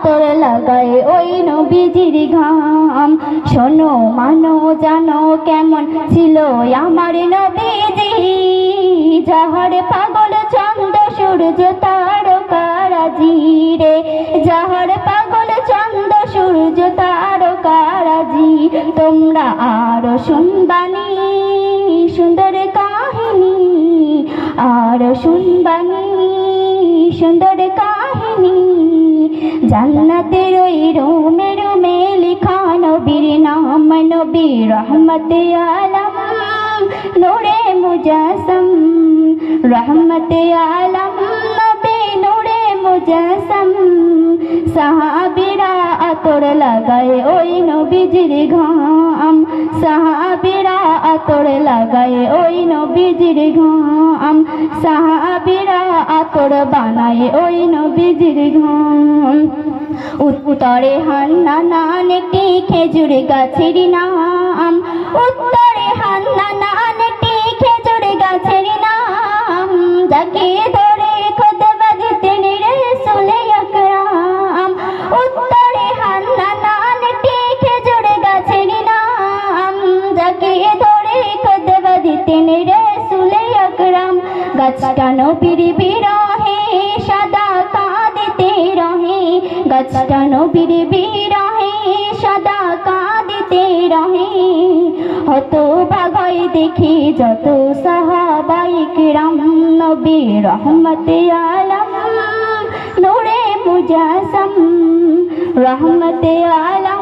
আতর লাগায় ওই নবীজির ঘাম। শোনো, মানো, জানো কেমন ছিল আমার নবীজি। যাহার পাগল চন্দ সূর্য তারকারাজি রে যাহার পাগল চন্দ সূর্য, তারকারাজি। তোমরা আরও শুনবানি সুন্দর কাহিনী। আর শুনবানি সুন্দর কাহিনী। জান্নাতের ওই রোমে রোমে লিখা নবীর নাম নবী রহমত আলম। নূরে মুজাসম, রহমত আলম। নবী নূরে মুজাসম, সাহাবিরা আতর লাগায় ওই নবীজির ঘাম। সাহাবিরা আতর লাগায় ওই নবীজির ঘাম। সাহাবিরা আতর বানায় ওই নবীজির ঘুম। উত্তরে হান্না নান একটি খেজুর গাছের নাম। উত্তরে গাছটা নবীর বিরহে সদা কাঁদিতে রহে। গাছটা নবীর বিরহে সদা কাঁদিতে রহে। হত ভাগাই দেখি যত সাহাবাইক রাম নবী রহমত আলম, নূরে মুজাসম, রহমত আলম।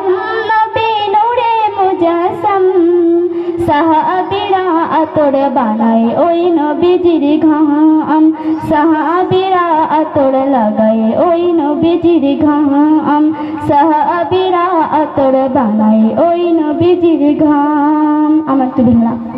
আতর বানাই, ওই নবীজির ঘাম। সাহাবিরা আতর লাগাই ওই নবীজির ঘাম। সাহাবিরা আতর বানাই ওই নবীজির ঘাম। আমার তো